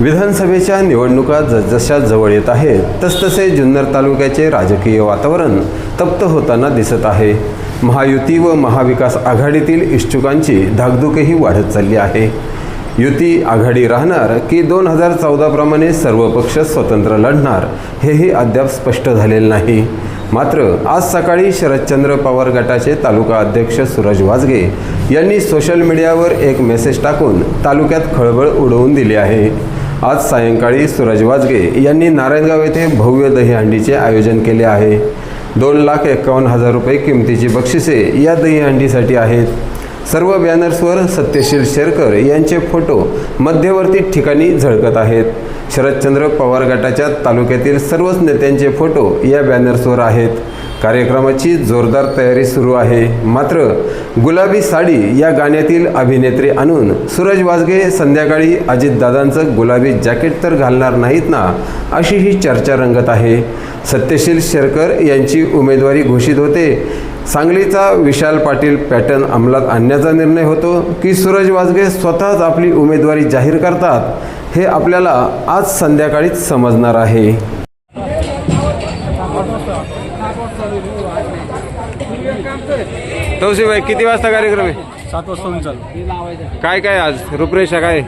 विधानसभेच्या निवडणुका जसजशा जवळ येत आहेत तसतसे जुन्नर तालुक्याचे राजकीय वातावरण तप्त होताना दिसत आहे. महायुती व महाविकास आघाडीतील इच्छुकांची धाकधुकही वाढत चालली आहे. युती आघाडी राहणार की दोन हजार चौदाप्रमाणे सर्व पक्ष स्वतंत्र लढणार हेही अद्याप स्पष्ट झालेले नाही. मात्र आज सकाळी शरदचंद्र पवार गटाचे तालुका अध्यक्ष सूरज वाजगे यांनी सोशल मीडियावर एक मेसेज टाकून तालुक्यात खळबळ उडवून दिली आहे. आज सायंकाळी सूरज वाजगे यांनी नारायणगाव येथे भव्य दहीहंडीचे आयोजन केले आहे. दोन लाख एकावन्न हजार रुपये किमतीची बक्षिसे या दहीहंडीसाठी आहेत. सर्व बॅनर्सवर सत्यशील शेरकर यांचे फोटो मध्यवर्ती ठिकाणी झळकत आहेत. शरदचंद्र पवार गटाच्या तालुक्यातील सर्वच नेत्यांचे फोटो या बॅनर्सवर आहेत. कार्यक्रमाची जोरदार तयारी सुरू आहे. मात्र गुलाबी साडी या गाण्यातील अभिनेत्री आणून सूरज वाजगे संध्याकाळी अजितदादांचं गुलाबी जॅकेट तर घालणार नाहीत ना अशी ही चर्चा रंगत आहे. सत्यशील शेरकर यांची उमेदवारी घोषित होते. सांगलीचा विशाल पाटील पॅटर्न अंमलात आणण्याचा निर्णय होतो की सूरज वाजगे स्वतःच आपली उमेदवारी जाहीर करतात हे आपल्याला आज संध्याकाळीच समजणार आहे. तवशीबाई किती वाजता कार्यक्रम आहे? सात वाजता काय काय आज? रूपरेषा काय?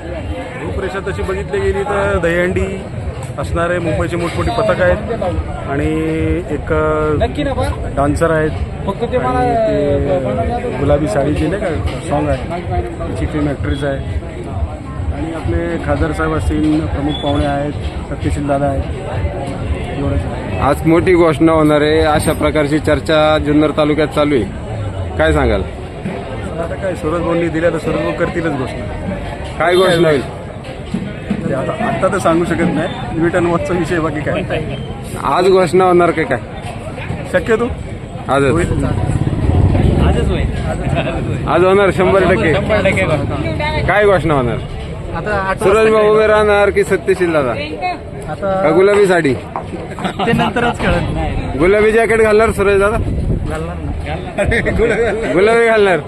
रूपरेषा तशी बघितली गेली तर दहीहंडी असणारे मुंबईचे मोठमोठी पथक आहेत आणि एक डान्सर आहेत. ते गुलाबी साडीची नाही का सॉन्ग आहे. त्याची फिल्म ॲक्ट्रेस आहे. आणि आपले खासदार साहेब असतील प्रमुख पाहुणे आहेत सत्यशील दादा आहेत. एवढंच आज मोठी घोषणा होणार आहे. अशा प्रकारची चर्चा जुन्नर तालुक्यात चालू आहे. काय सांगाल? आता काय सुरज बोंडी दिल्या तर सुरज भाऊ करतीलच गोष्ट काय घोषणा होईल? ते आता आत्ता तर सांगू शकत नाही. रिटर्न वॉचचा विषय बाकी काय? आज घोषणा होणार का काय? शक्यतो? आजच. होईल. आज होणार शंभर टक्के. काय घोषणा होणार? आता आठ सूरज भाऊ उभे राहणार की सत्यशील दादा? आता का गुलाबी साडी? ते नंतरच कळत नाही. गुलाबी जॅकेट घालणार सूरज दादा? गुलाबी घालणार.